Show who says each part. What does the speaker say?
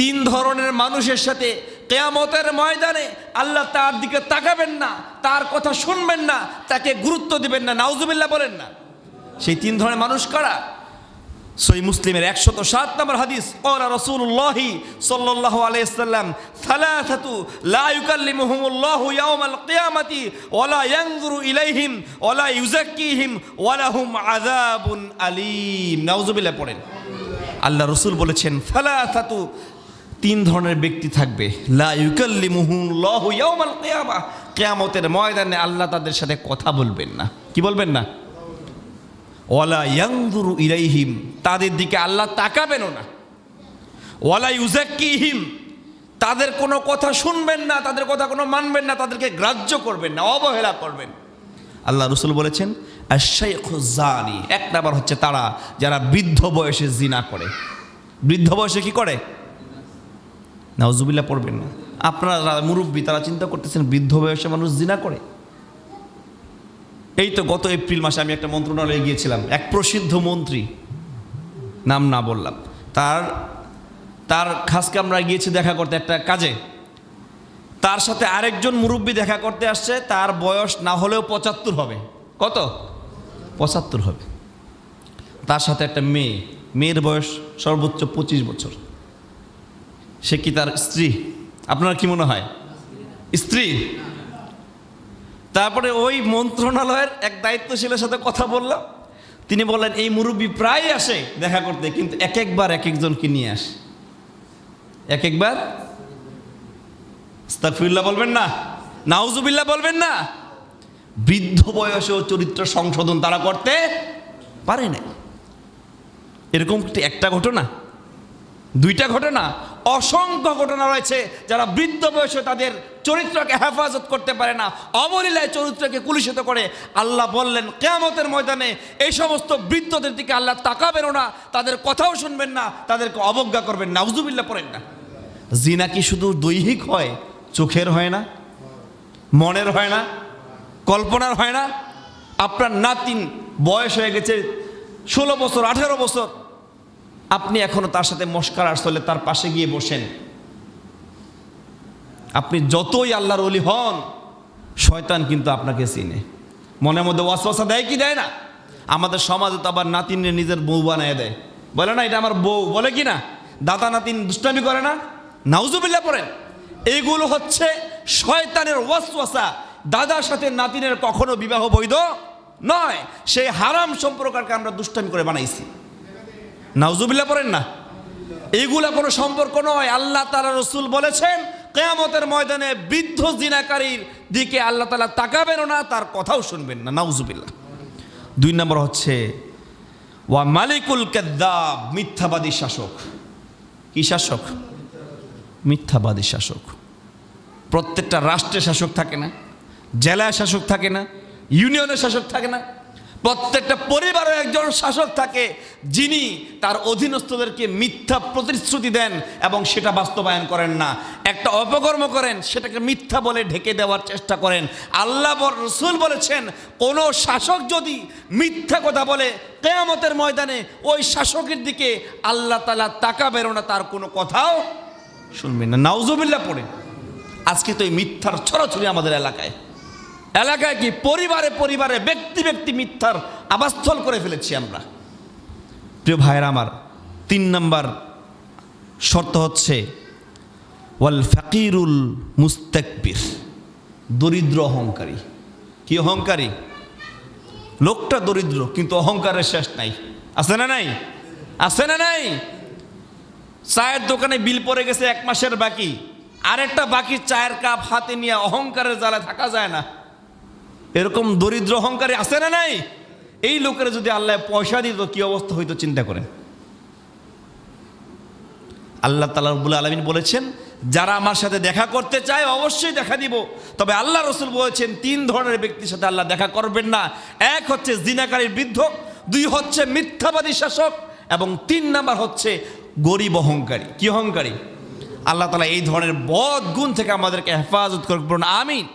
Speaker 1: তিন ধরনের মানুষের সাথে কেয়ামতের ময়দানে আল্লাহ তার দিকে তাকাবেন না, তার কথা শুনবেন না, তাকে গুরুত্ব দিবেন না। নাউজুবিল্লাহ বলেন না। সেই তিন ধরনের মানুষ কারা? সই মুসলিমের একশত সাত নম্বর হাদিস ওরা রসুল্লাহি সাল্লাহ আলাইসাল্লাম সালাসাতু লা ইউকাল্লিমুহুমুল্লাহু ইয়াউমাল কিয়ামাতি ওয়ালা ইয়ানজুরু ইলাইহিম ওয়ালা ইউজাক্কিহিম ওয়ালাহুম আযাবুন আলীম। নাউজুবিল্লাহ পড়েন। আল্লাহ রসুল বলেছেন, সালাসাতু তিন ধরনের ব্যক্তি থাকবে। কিয়ামতের ময়দানে আল্লাহ তাদের সাথে কথা বলবেন না। কি বলবেন না? ওয়ালা ইয়াংদুরু ইলাইহিম। তাদের দিকে আল্লাহ তাকাবেনও না। ওয়ালা ইউজাক্কিহিম তাদের কোনো কথা শুনবেন না, তাদের কথা কোনো মানবেন না, তাদেরকে গ্রাহ্য করবেন না, অবহেলা করবেন। আল্লাহ রসুল বলেছেন এক নাম্বার হচ্ছে তারা, যারা বৃদ্ধ বয়সে জিনা করে। বৃদ্ধ বয়সে কি করে? নাউজুবিল্লাহ পড়বেন না। আপনারা মুরব্বী, তারা চিন্তা করতেছেন বৃদ্ধ বয়সে মানুষ জিনা করে। এই তো গত এপ্রিল মাসে আমি একটা মন্ত্রণালয়ে গিয়েছিলাম, এক প্রসিদ্ধ মন্ত্রী, নাম না বললাম। তার তার খাসকে আমরা গিয়েছি দেখা করতে একটা কাজে। তার সাথে আরেকজন মুরব্বী দেখা করতে আসছে, তার বয়স না হলেও পঁচাত্তর হবে। কত? পঁচাত্তর হবে। তার সাথে একটা মেয়ে, মেয়ের বয়স সর্বোচ্চ পঁচিশ বছর। সে কি তার স্ত্রী? আপনার কি মনে হয়? স্ত্রী? তারপরে ওই মন্ত্রণালয়ের এক দায়িত্বশীলের সাথে কথা বললাম। তিনি বললেন, এই মুরব্বী প্রায় আসে দেখা করতে, কিন্তু এক একবার এক একজনকে নিয়ে আসে। এক একবার? স্তাফিউল্লাহ বলবেন না? নাউজুবিল্লাহ বলবেন না? বৃদ্ধ বয়সেও চরিত্র সংশোধন তারা করতে পারে না এরকম একটা ঘটনা? দুইটা ঘটনা, অসংখ্য ঘটনা রয়েছে যারা বৃদ্ধ বয়সে তাদের চরিত্রকে হেফাজত করতে পারে না, অবলীলায় চরিত্রকে কুলিশিত করে। আল্লাহ বললেন, কেয়ামতের ময়দানে এই সমস্ত বৃদ্ধদের দিকে আল্লাহ তাকাবেনও না, তাদের কথাও শুনবেন না, তাদেরকে অবজ্ঞা করবেন না। উজুবিল্লা পড়েন না। জিনা কি শুধু দৈহিক হয়, চোখের হয় না, মনের হয় না, কল্পনার হয় না? আপনার নাতিন বয়স হয়ে গেছে ষোলো বছর, আঠেরো বছর আপনি এখনও তার সাথে মস্কার আসলে তার পাশে গিয়ে বসেন। আপনি যতই আল্লাহর অলি হন, শয়তান কিন্তু আপনাকে চিনে। মনের মধ্যে ওয়াসওয়াসা দেয় কি দেয় না? আমাদের সমাজে তো আবার নাতিনে নিজের বউ বানায় দেয়। বলে না, এটা আমার বউ। বলে কি না? দাদা নাতিন দুষ্টামি করে না? নাউজুবিল্লা পড়েন। এইগুলো হচ্ছে শয়তানের ওয়াসওয়াসা। দাদার সাথে নাতিনের কখনো বিবাহ বৈধ নয়। সেই হারাম সম্পর্ককে আমরা দুষ্টামি করে বানাইছি। নাউজুবিল্লাহ পড়েন না? এইগুলা কোনো সম্পর্ক নয়। আল্লাহ তালা রসুল বলেছেন, কেয়ামতের ময়দানে বৃদ্ধ জিনাকারীর দিকে আল্লাহ তালা তাকাবেনও না, তার কথাও শুনবেন না। নাউজুবিল্লাহ। দুই নম্বর হচ্ছে, ওয়া মালিকুল কেদ্দাব, মিথ্যাবাদী শাসক। কি শাসক? মিথ্যাবাদী শাসক। প্রত্যেকটা রাষ্ট্রের শাসক থাকে না জেলায় শাসক থাকে না, ইউনিয়নের শাসক থাকে না প্রত্যেকটা পরিবারে একজন শাসক থাকে, যিনি তার অধীনস্থদেরকে মিথ্যা প্রতিশ্রুতি দেন এবং সেটা বাস্তবায়ন করেন না। একটা অপকর্ম করেন, সেটাকে মিথ্যা বলে ঢেকে দেওয়ার চেষ্টা করেন। আল্লাহ রসুল বলেছেন, কোনো শাসক যদি মিথ্যা কথা বলে কেয়ামতের ময়দানে, ওই শাসকের দিকে আল্লাহ তালা তাকাবেরো না, তার কোনো কথাও শুনবেন না। নাউজুবিল্লা পড়ে। আজকে তো এই মিথ্যার ছড়াছড়ি আমাদের এলাকায়। এলাকায় কি পরিবারে পরিবারে ব্যক্তি ব্যক্তি মিথ্যার আবাসস্থল করে ফেলেছি আমরা? প্রিয় ভাইয়ের আমার, তিন নম্বর শর্ত হচ্ছে, ওয়াল ফকিরুল মুস্তাকবির, দরিদ্র অহংকারী। কি অহংকারী? লোকটা দরিদ্র, কিন্তু অহংকারের শেষ নাই। আছে না নাই? আছে না নাই? চায়ের দোকানে বিল পড়ে গেছে এক মাসের বাকি, আরেকটা বাকি চায়ের কাপ হাতে নিয়ে অহংকারের জ্বালা থাকা যায় না। এরকম দরিদ্র অহংকারী আছে না নাই? এই লোকের যদি আল্লাহ পয়সা দিত, কি অবস্থা হইতো চিন্তা করেন? আল্লাহ তালা রবুল আলমিন বলেছেন, যারা আমার সাথে দেখা করতে চায় অবশ্যই দেখা দিব। তবে আল্লাহ রসুল বলেছেন, তিন ধরনের ব্যক্তির সাথে আল্লাহ দেখা করবেন না। এক হচ্ছে জিনাকারীর বৃদ্ধ, দুই হচ্ছে মিথ্যাবাদী শাসক, এবং তিন নাম্বার হচ্ছে গরিব অহংকারী। কি অহংকারী? আল্লাহ তালা এই ধরনের বদ গুণ থেকে আমাদেরকে হেফাজত করবেন আমিন।